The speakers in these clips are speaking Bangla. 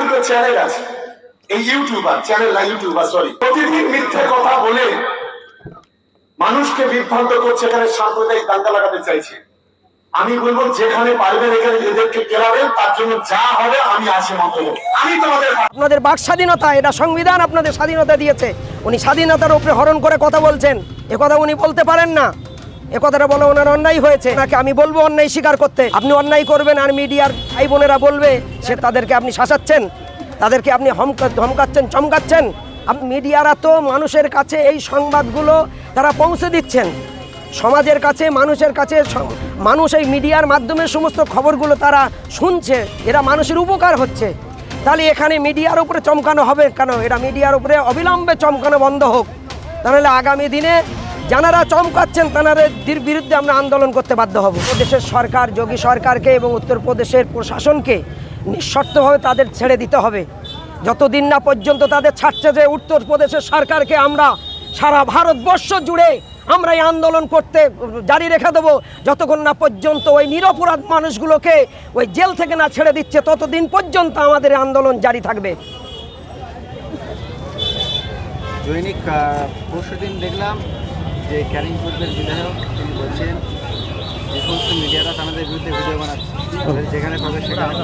দুটো চ্যানেল আছে। এই ইউটিউবার চ্যানেল না ইউটিউবার সরি প্রতিদিন মিথ্যে কথা বলে মানুষকে বিভ্রান্ত করছে, এখানে সাম্প্রদায়িক দাঙ্গা লাগাতে চাইছে। আমি বলব, যেখানে পারবেন, এখানে এদেরকে কেরাবেন, তার জন্য যা হবে, আমি আছি মতো আমি তোমাদের আপনাদের বাক স্বাধীনতা, এটা সংবিধান আপনাদের স্বাধীনতা দিয়েছে। উনি স্বাধীনতার উপরে হরণ করে কথা বলছেন। এ কথা উনি বলতে পারেন না। এ কথাটা বলে ওনার অন্যায় হয়েছে। ওনাকে আমি বলব অন্যায় স্বীকার করতে। আপনি অন্যায় করবেন আর মিডিয়ার ভাই বোনেরা বলবে, সে তাদেরকে আপনি শাসাচ্ছেন, তাদেরকে আপনি ধমকাচ্ছেন, চমকাচ্ছেন। আপনি মিডিয়ারা তো মানুষের কাছে এই সংবাদগুলো তারা পৌঁছে দিচ্ছেন। সমাজের কাছে, মানুষের কাছে মানুষ এই মিডিয়ার মাধ্যমে সমস্ত খবরগুলো তারা শুনছে, এরা মানুষের উপকার হচ্ছে। তাহলে এখানে মিডিয়ার উপরে চমকানো হবে কেন? এটা মিডিয়ার উপরে অবিলম্বে চমকানো বন্ধ হোক। তাহলে আগামী দিনে যারা চমকাচ্ছেন তাদের বিরুদ্ধে আমরা আন্দোলন করতে বাধ্য হব। দেশের সরকার, যোগী সরকারকে এবং উত্তরপ্রদেশের প্রশাসনকে নিঃশর্তভাবে তাদের ছেড়ে দিতে হবে। যতদিন না পর্যন্ত তাদের ছাড়ছে যে উত্তরপ্রদেশের সরকারকে আমরা সারা ভারতবর্ষ জুড়ে আমরা এই আন্দোলন করতে জারি রেখে দেবো, যতক্ষণ না পর্যন্ত ওই নিরপরাধ মানুষগুলোকে ওই জেল থেকে না ছেড়ে দিচ্ছে, ততদিন পর্যন্ত আমাদের আন্দোলন জারি থাকবে। দৈনিক পরশু দিন দেখলাম যে ক্যারিং পূর্বের বিধায়ক, তিনি বলছেন, যে সমস্ত মিডিয়ারা তাদের বিরুদ্ধে ভিডিও বানাচ্ছে। যেখানে পাবে সেখানে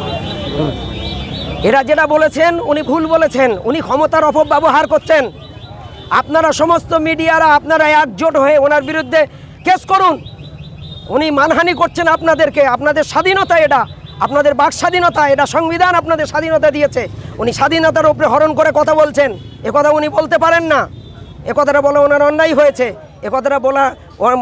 এরা যেটা বলেছেন, উনি ভুল বলেছেন, উনি ক্ষমতার অপব্যবহার করছেন। আপনারা সমস্ত মিডিয়ারা, আপনারা একজোট হয়ে ওনার বিরুদ্ধে কেস করুন। উনি মানহানি করছেন আপনাদেরকে, আপনাদের স্বাধীনতা এটা, আপনাদের বাক স্বাধীনতা, এটা সংবিধান আপনাদের স্বাধীনতা দিয়েছে। উনি স্বাধীনতার উপরে হরণ করে কথা বলছেন। এ কথা উনি বলতে পারেন না। এ কথাটা বলে ওনার অন্যায় হয়েছে। এ কথাটা বলা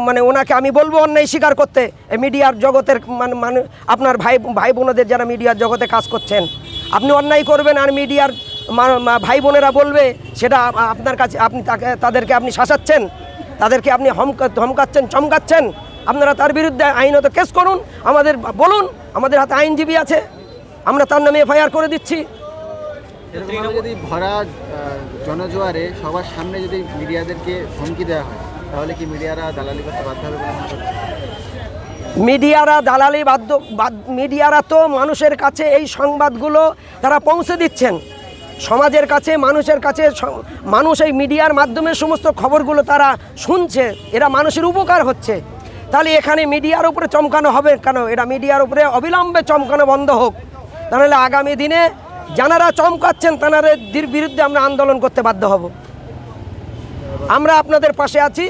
মানে ওনাকে আমি বলব অন্যায় স্বীকার করতে। মিডিয়ার জগতের মানে মানে আপনার ভাই ভাই বোনদের যারা মিডিয়ার জগতে কাজ করছেন, আপনি অন্যায় করবেন আর মিডিয়ার ভাই বোনেরা বলবে, সেটা আপনার কাছে, আপনি তাকে, তাদেরকে আপনি শাসাচ্ছেন, তাদেরকে আপনি ধমকাচ্ছেন, চমকাচ্ছেন, আপনারা তার বিরুদ্ধে আইনত কেস করুন, আমাদের বলুন, আমাদের হাতে আইনজীবী আছে, আমরা তার নামে এফআইআর করে দিচ্ছি। যদি ভরা জনজোয়ারে সবার সামনে যদি মিডিয়াদেরকে হুমকি দেওয়া হয় তাহলে কি মিডিয়ারা দালালি করতে বাধ্য হবে? মিডিয়ারা দালালি বাধ্য মিডিয়ারা তো মানুষের কাছে এই সংবাদগুলো তারা পৌঁছে দিচ্ছেন। সমাজের কাছে, মানুষের কাছে মানুষ এই মিডিয়ার মাধ্যমে সমস্ত খবরগুলো তারা শুনছে, এরা মানুষের উপকার হচ্ছে। তাহলে এখানে মিডিয়ার উপরে চমকানো হবে কেন? এটা মিডিয়ার উপরে অবিলম্বে চমকানো বন্ধ হোক। তাহলে আগামী দিনে যারা চমকাচ্ছেন তাদের বিরুদ্ধে আমরা আন্দোলন করতে বাধ্য হব। আমরা আপনাদের পাশে আছি।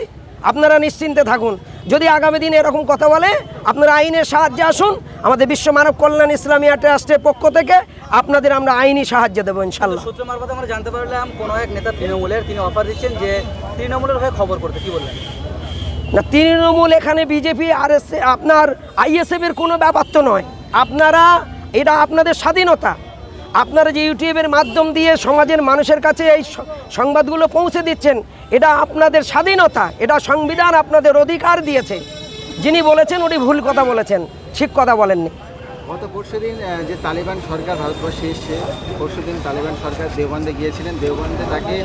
আপনারা নিশ্চিন্তে থাকুন। যদি আগামী দিনে এরকম কথা বলে আপনারা আইনের সাহায্যে আসুন। আমাদের বিশ্ব মানব কল্যাণ ইসলামিয়া ট্রাস্টের পক্ষ থেকে আপনাদের আমরা আইনি সাহায্য দেবো ইনশাল্লাহ। সূত্র মারফত আমরা জানতে পারলাম কোনো এক নেতা তৃণমূলের তিনি অফার দিচ্ছেন যে তৃণমূলের হয়ে খবর করতে কি বললেন? না তৃণমূল এখানে বিজেপি আর এস আপনার আইএসএফের কোনো ব্যাপার তো নয়। আপনারা এটা আপনাদের স্বাধীনতা। আপনারা যে ইউটিউবের মাধ্যম দিয়ে সমাজের মানুষের কাছে এই সংবাদগুলো পৌঁছে দিচ্ছেন এটা আপনাদের স্বাধীনতা এটা সংবিধান আপনাদের অধিকার দিয়েছে। যিনি বলেছেন উনি ভুল কথা বলেছেন ঠিক কথা বলেননি। গত পরশু দিন যে তালিবান সরকার ভারতবর্ষে এসছে পরশু দিন তালিবান সরকার দেওবন্দে গিয়েছিলেন। দেওবন্দে তাকে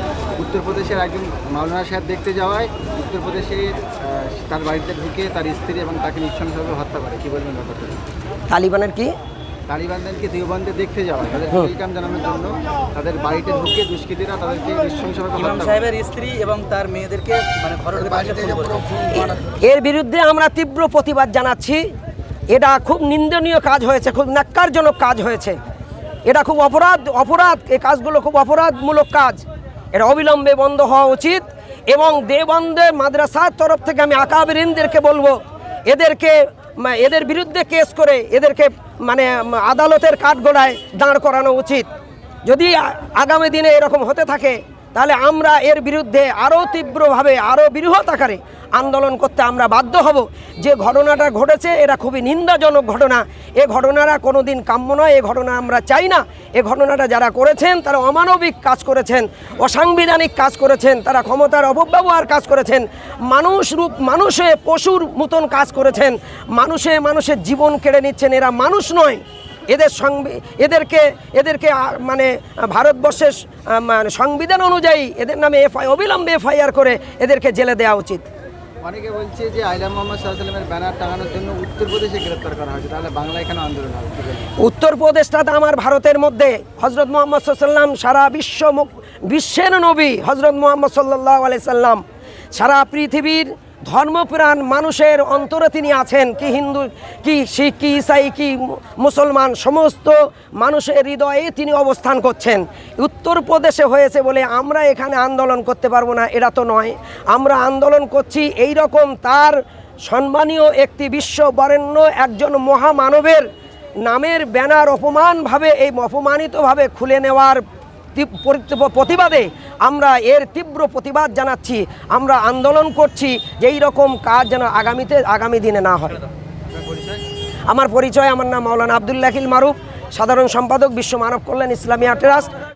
উত্তরপ্রদেশের একজন মাওলানা সাহেব দেখতে যাওয়ায় উত্তরপ্রদেশের তার বাড়িতে ঢুকে তার স্ত্রী এবং তাকে নৃশংসভাবে হত্যা করে। কি বলবেন ব্যাপারটা? তালিবানের কি? তালিবানদেরকে দেওবন্দে দেখতে যাওয়া তাদের ওয়েলকাম জানানোর জন্য তাদের বাড়িতে ঢুকে দুষ্কৃতীরা তাদেরকে নৃশংসভাবে ইমাম সাহেবের স্ত্রী এবং তার মেয়েদেরকে মানে ঘরের এর বিরুদ্ধে আমরা তীব্র প্রতিবাদ জানাচ্ছি। এটা খুব নিন্দনীয় কাজ হয়েছে খুব ন্যাক্কারজনক কাজ হয়েছে। এটা খুব অপরাধ অপরাধ এই কাজগুলো খুব অপরাধমূলক কাজ। এটা অবিলম্বে বন্ধ হওয়া উচিত এবং দেবন্দে মাদ্রাসার তরফ থেকে আমি আকাবিরিনদেরকে বলব এদেরকে এদের বিরুদ্ধে কেস করে এদেরকে মানে আদালতের কাঠগোড়ায় দাঁড় করানো উচিত। যদি আগামী দিনে এরকম হতে থাকে তাহলে আমরা এর বিরুদ্ধে আরও তীব্রভাবে আরও বৃহৎ আকারে আন্দোলন করতে আমরা বাধ্য হব। যে ঘটনাটা ঘটেছে, এটা খুবই নিন্দাজনক ঘটনা। এ ঘটনাটা কোনো দিন কাম্য নয়, এ ঘটনা আমরা চাই না। এ ঘটনাটা যারা করেছেন, তারা অমানবিক কাজ করেছেন, অসাংবিধানিক কাজ করেছেন, তারা ক্ষমতার অপব্যবহার কাজ করেছেন, মানুষ রূপ, মানুষে পশুর মতন কাজ করেছেন, মানুষে মানুষের জীবন কেড়ে নিচ্ছেন, এরা মানুষ নয়। এদের সংবি এদেরকে এদেরকে মানে ভারতবর্ষের মানে সংবিধান অনুযায়ী এদের নামে এফআই অবিলম্বে এফআইআর করে এদেরকে জেলে দেওয়া উচিত। অনেকে বলছে যে আইলা মোহাম্মদ সাল্লামের ব্যানার টাঙানোর জন্য উত্তরপ্রদেশে গ্রেপ্তার করা হয়েছে। তাহলে বাংলায় কেন আন্দোলন হবে? উত্তরপ্রদেশটা তো আমার ভারতের মধ্যে। হজরত মোহাম্মদ সাল্লাম সারা বিশ্ব বিশ্বের নবী হজরত মোহাম্মদ সাল্লাহ আলাই সাল্লাম সারা পৃথিবীর ধর্মপ্রাণ মানুষের অন্তরে তিনি আছেন। কি হিন্দু, কি শিখ, কি ইসাই, কি মুসলমান, সমস্ত মানুষের হৃদয়ে তিনি অবস্থান করছেন। উত্তরপ্রদেশে হয়েছে বলে আমরা এখানে আন্দোলন করতে পারব না এটা তো নয়। আমরা আন্দোলন করছি এই রকম তার সম্মানীয় একটি বিশ্ব বরেণ্য একজন মহামানবের নামের ব্যানার অপমানভাবে, এই অপমানিতভাবে খুলে নেওয়ার প্রতিবাদে আমরা এর তীব্র প্রতিবাদ জানাচ্ছি, আমরা আন্দোলন করছি যে রকম কাজ যেন আগামীতে, আগামী দিনে না হয়। আমার পরিচয়, আমার নাম মাওলানা আবদুল্লাহিল মারুফ, সাধারণ সম্পাদক বিশ্ব মানব কল্যাণ ইসলামী ট্রাস্ট।